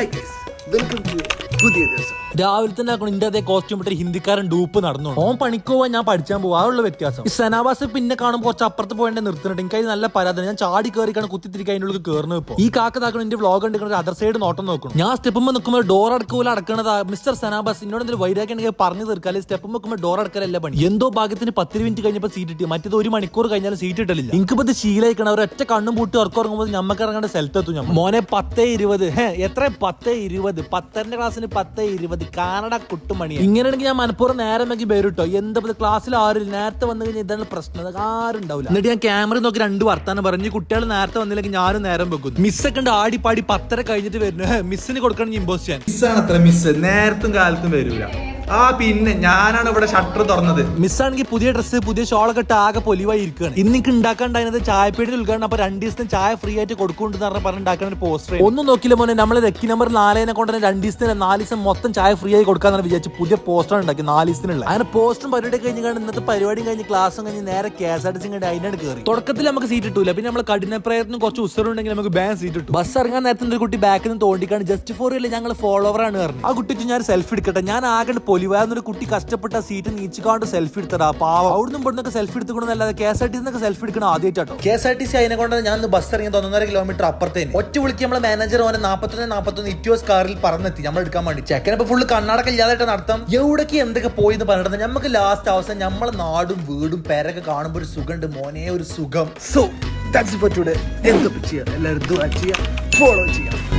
Hi guys welcome to പുതിയ ദിവസം രാവിലെ തന്നെ ആക്കണം. ഇന്റെ അതേ കോസ്റ്റ്യൂം ഇട്ട് ഹിന്ദിക്കാരൻ ഡൂപ്പ് നടന്നു ഓൻ പണിക്ക് പോവാൻ ഞാൻ പഠിച്ചാൻ പോവാ. ഉള്ള വ്യത്യാസം. ഈ സെനാവാസ് പിന്നെ കാണുമ്പോൾ കുറച്ച് അപ്പുറത്ത് പോയിട്ട് നിർത്തുന്നുണ്ട്. എനിക്ക് നല്ല പരാതി ഞാൻ ചാടി കയറിക്കാണ് കുത്തിത്തിരിക്കുക അതിന്റെ ഉള്ളിൽ കയറുന്നു ഇപ്പോൾ ഈ കാക്ക താക്കണം എന്റെ വ്ളോഗ് കണ്ടിട്ട് അതർ സൈഡ് നോട്ടം നോക്കണം. ഞാൻ സ്റ്റെപ്പുമ്പോൾ നിൽക്കുമ്പോൾ ഡോർ അടക്കൂല അടക്കണത്. മിസ്റ്റർ സെനാബാസ് എന്നോട് എന്തെങ്കിലും വൈരാഗ്യം പറഞ്ഞു തീർക്കാല്ലേ സ്റ്റെപ്പ് വെക്കുമ്പോൾ ഡോർ അടക്കലല്ല പണി. എന്തോ ഭാഗ്യത്തിന് പത്ത് മിനിറ്റ് കഴിഞ്ഞപ്പോൾ സീറ്റ് കിട്ടി മറ്റേത് ഒരു മണിക്കൂർ കഴിഞ്ഞാലും സീറ്റ് ഇട്ടില്ല എനിക്കിപ്പോൾ ഇത് ശീലായിക്കണം അവർ ഒറ്റ കണ്ണും പൂട്ടി ഉറക്കുറങ്ങുമ്പോൾ ഞമ്മക്ക് ഇറങ്ങേണ്ട സ്ഥലത്തെത്തും ഞാൻ മോനെ പത്തേ ഇരുപത്. എത്ര? പത്തേ ഇരുപത്. പത്തരന്റെ ക്ലാസ്സിന് പത്തേ ഇരുപത്. കാനഡ കുട്ടുമണി ഇങ്ങനെയാണെങ്കിൽ ഞാൻ മനപ്പൂർവം നേരം നോക്കി പേരിട്ടോ എന്താ പറയുക ക്ലാസ്സിൽ ആരും നേരത്തെ വന്നു കഴിഞ്ഞാൽ ഇതാണ് പ്രശ്നം. അത് ആരും ഉണ്ടാവില്ല. എന്നിട്ട് ഞാൻ ക്യാമറ നോക്കി രണ്ട് വർത്താനം പറഞ്ഞു. കുട്ടികൾ നേരത്തെ വന്നില്ലെങ്കിൽ ഞാനും നേരം വെക്കും. മിസ്സൊക്കെ ഉണ്ട്. ആടി പാടി പത്തര കഴിഞ്ഞിട്ട് വരുന്നു. മിസ്സിന് കൊടുക്കണം ഇമ്പോസ് ചെയ്യാൻ. മിസ്സാണ് അത്ര മിസ് നേരത്തും കാലത്തും വരൂല. ആ പിന്നെ ഞാനാണ് ഇവിടെ ഷട്ടർ തുറന്നത്. മിസ്സാണെങ്കിൽ പുതിയ ഡ്രസ്സ് പുതിയ ഷോളൊക്കെ ഇട്ട് ആകെ പൊലിവായി ഇരിക്കുകയാണ്. ഇന്നിക്ക് എനിക്ക് ഉണ്ടാക്കാണ്ടായിരുന്നത് ചായപ്പേടി ഉദ്ഘാടനം അപ്പൊ രണ്ട് ദിവസത്തെ ചായ ഫ്രീ ആയിട്ട് കൊടുക്കുന്നുണ്ടെന്ന് പറഞ്ഞ പറഞ്ഞ് ഉണ്ടാക്കുന്ന ഒരു പോസ്റ്റർ ഒന്നും നോക്കില്ല മോനെ നമ്മൾ രക്കി നമ്പർ നാലേനെ കൊണ്ട് തന്നെ രണ്ട് ദിവസത്തിന് നാല് ദിവസം മൊത്തം ചായ ഫ്രീ ആയി കൊടുക്കാന്നാണ് വിചാരിച്ച് പുതിയ പോസ്റ്റർ ഉണ്ടാക്കി നാല് ദിവസത്തിനുള്ള. അങ്ങനെ പോസ്റ്ററും പരിപാടി കഴിഞ്ഞ് കഴിഞ്ഞ് ഇന്നത്തെ പരിപാടിയും കഴിഞ്ഞ് ക്ലാസ്സും കഴിഞ്ഞ് നേരെ K S R T C കഴിഞ്ഞ് അതിനാണ് കയറി തുടക്കത്തിൽ നമുക്ക് സീറ്റ് കിട്ടൂല പിന്നെ നമ്മൾ കഠിന പ്രയത്നം കുറച്ച് ഉസറുണ്ടെങ്കിൽ നമുക്ക് ബാൻ സീറ്റ് ഇട്ടു ബസ് ഇറങ്ങാൻ നേരത്തെ ഒരു കുട്ടി ബാക്കിൽ നിന്ന് തോണ്ടിക്കാണ്. ജസ്റ്റ് ഫോർ ഇല്ല ഞങ്ങൾ ഫോളോവർ ആണ് പറഞ്ഞു. ആ കുട്ടിക്ക് ഞാൻ സെൽഫി എടുക്കട്ടെ ഞാൻ ആകെ പൊലിവാന്നൊരു കുട്ടി കഷ്ടപ്പെട്ട സീറ്റ് നീച്ചിക്കാണ്ട് സെൽഫി എടുത്തടാ പാവം. അവിടുന്ന് ഇവിടുന്നൊക്കെ സെൽഫി എടുത്തുകൊണ്ടെന്നല്ലാതെ കെ എസ് ആർ ടി സിന്നൊക്കെ സെൽഫി എടുക്കണം ആദ്യമായിട്ടോ K S R T C അതിനെ കൊണ്ട് ഞാൻ ബസ് ഇറങ്ങി ഒന്നര കിലോമീറ്റർ അപ്പുറത്തേന്. ഒറ്റ വിളിക്ക് നമ്മളെ മാനേജർ ഓനെ നാപ്പത്തൊന്ന് നാപ്പത്തൊന്ന് ഇറ്റിയോസ് കാറിൽ പറന്നെത്തി. നമ്മൾ എടുക്കാൻ വേണ്ടി. ചെക്കനപ്പോ ഫുള്ള് കണ്ണാടക്കം ഇല്ലാതായിട്ട് നടത്താം എവിടേക്ക് എന്തൊക്കെ പോയി എന്ന് പറഞ്ഞിട്ട് നമുക്ക് ലാസ്റ്റ് അവസാനം നമ്മളെ നാടും വീടും പേരൊക്കെ കാണുമ്പോൾ ഒരു സുഖമുണ്ട് മോനെ ഒരു സുഖം. സോ ദാറ്റ്സ് ഫോർ ടുഡേ എന്തൊക്കെ ചെയ്യാം? എല്ലാവരും ഫോളോ ചെയ്യാം.